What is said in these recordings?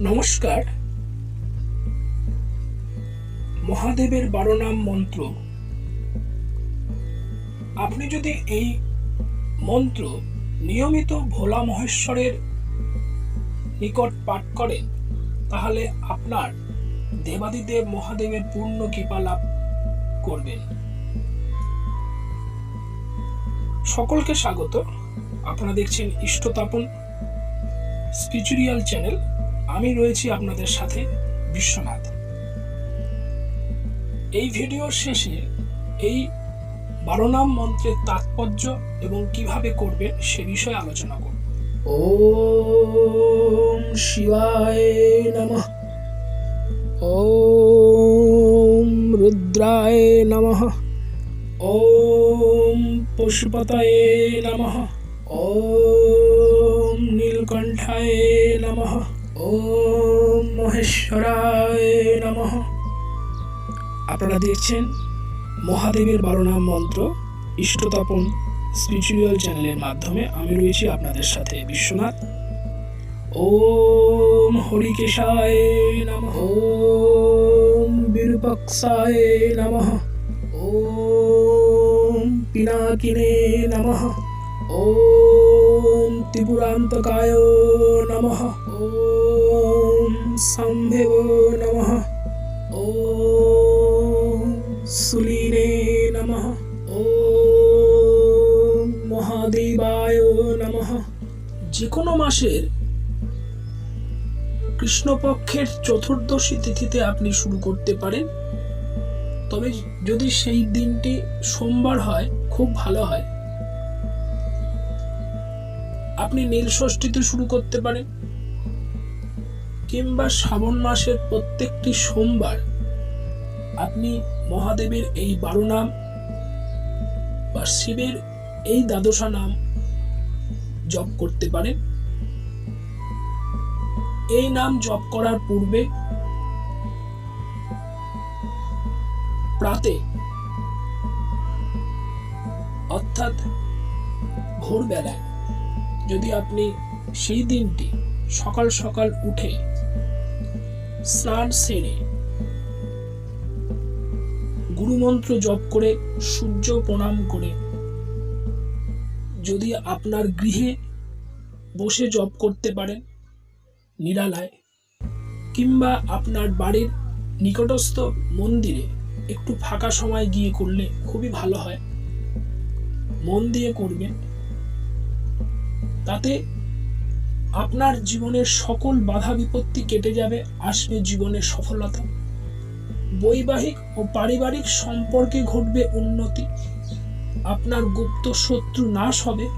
নমস্কার। মহাদেবের বারো নাম মন্ত্র। আপনি যদি এই মন্ত্র নিয়মিত ভোলা মহেশ্বরের নিকট পাঠ করেন, তাহলে আপনার দেবাদিদেব মহাদেবের পূর্ণ কৃপা লাভ করবেন। সকলকে স্বাগত। আপনারা দেখছেন ইষ্টতাপন স্পিরিচুয়াল চ্যানেল। আমি রয়েছি আপনাদের সাথে বিশ্বনাথ। এই ভিডিওর শেষে এই বারো নাম মন্ত্রের তাৎপর্য এবং কীভাবে করবেন সে বিষয়ে আলোচনা করব। ওম শিবায় নমঃ। ওম রুদ্রায় নমঃ। ওম পশুপতায় নমঃ। ওম নীলকণ্ঠায় নমঃ। ওম মহেশ্বরায় নমঃ। আপনারা দেখছেন মহাদেবের বারো নাম মন্ত্র ইষ্টতাপন স্পিরিচুয়াল চ্যানেলের মাধ্যমে। আমি রয়েছি আপনাদের সাথে বিশ্বনাথ। ওম হরিকেশায় নমঃ। ওম বিরূপক্ষায় নমঃ। ওম পিনাকিনে নমঃ। ওম ত্রিপুরান্তকায় নমঃ। সম্ভেব নমঃ। ওম সুলীনে নমঃ। ওম মহাদেবায় নমঃ। যে কোনো মাসের কৃষ্ণপক্ষের চতুর্দশী তিথিতে আপনি শুরু করতে পারেন। তবে যদি সেই দিনটি সোমবার হয়, খুব ভালো হয়। আপনি নীল ষষ্ঠীতে শুরু করতে পারেন। কিংবা শ্রাবণ মাসের প্রত্যেকটি সোমবার আপনি মহাদেবের এই বারো নাম বা শিবের এই দ্বাদশা নাম জপ করতে পারেন। এই নাম জপ করার পূর্বে প্রাতে অর্থাৎ ভোরবেলায় যদি আপনি সেই দিনটি সকাল সকাল উঠে স্নান সেরে গুরুমন্ত্র জপ করে সূর্য প্রণাম করে যদি আপনার গৃহে বসে জপ করতে পারেন নিরালায়, কিংবা আপনার বাড়ির নিকটস্থ মন্দিরে একটু ফাঁকা সময় গিয়ে করলে খুবই ভালো হয়। মন দিয়ে করবেন। তাতে আপনার জীবনের সকল বাধা বিপত্তি কেটে যাবে, আসবে জীবনের সফলতা। বৈবাহিক ও পারিবারিক সম্পর্কে ঘটবে উন্নতি। আপনার গুপ্ত শত্রু নাশ হবে।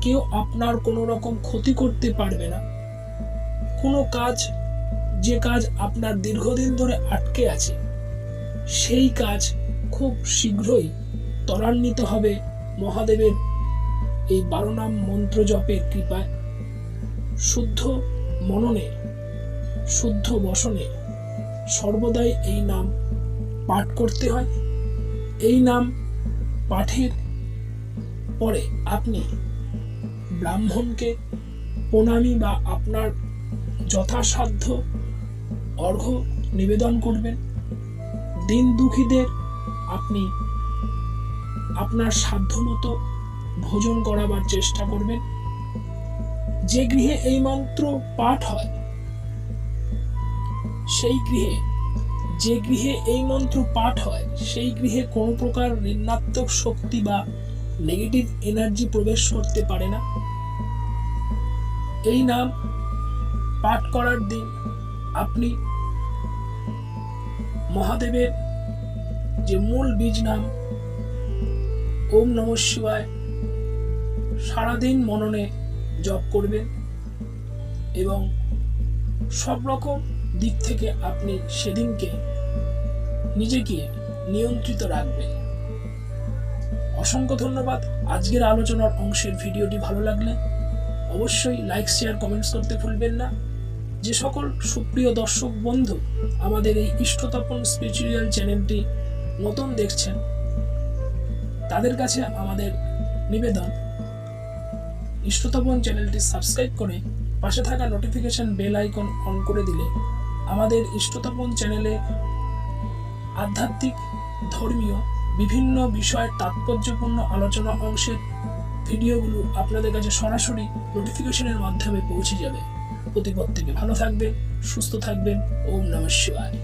কেউ আপনার কোনো রকম ক্ষতি করতে পারবে না। কোনো কাজ, যে কাজ আপনার দীর্ঘদিন ধরে আটকে আছে, সেই কাজ খুব শীঘ্রই ত্বরান্বিত হবে মহাদেবের এই বারো নাম মন্ত্র জপের কৃপায়। শুদ্ধ মননে, শুদ্ধ বসনে সর্বদাই এই নাম পাঠ করতে হয়। এই নাম পাঠের পরে আপনি ব্রাহ্মণকে প্রণামী বা আপনার যথাসাধ্য অর্ঘ্য নিবেদন করবেন। দিন দুঃখীদের আপনি আপনার সাধ্যমতো ভোজন করাবার চেষ্টা করবেন। যে গৃহে এই মন্ত্র পাঠ হয়, সেই গৃহে, যে গৃহে এই মন্ত্র পাঠ হয়, সেই গৃহে কোনো প্রকার ঋণাত্মক শক্তি বা নেগেটিভ এনার্জি প্রবেশ করতে পারে না। এই নাম পাঠ করার দিন আপনি মহাদেবের যে মূল বীজ নাম ওম নম শিবায় সারাদিন মননে জপ করবেন এবং সব রকম দিক থেকে আপনি সেদিনকে নিজেকে নিয়ন্ত্রিত রাখবেন। অসংখ্য ধন্যবাদ আজকের আলোচনার অংশের ভিডিওটি ভালো লাগলে অবশ্যই লাইক শেয়ার কমেন্টস করতে ভুলবেন না। যে সকল সুপ্রিয় দর্শক বন্ধু আমাদের এই ইষ্টতপন স্পিরিচুয়াল চ্যানেলটি নতুন দেখছেন, তাদের কাছে আমাদের নিবেদন ইষ্টতপন চ্যানেলটি সাবস্ক্রাইব করে পাশে থাকা নোটিফিকেশন বেল আইকন অন করে দিলে আমাদের ইষ্টতপন চ্যানেলে আধ্যাত্মিক, ধর্মীয়, বিভিন্ন বিষয়ের তাৎপর্যপূর্ণ আলোচনা অংশের ভিডিওগুলো আপনাদের কাছে সরাসরি নোটিফিকেশনের মাধ্যমে পৌঁছে যাবে। প্রতি থেকে ভালো থাকবেন, সুস্থ থাকবেন, ওম নমঃ শিবায়।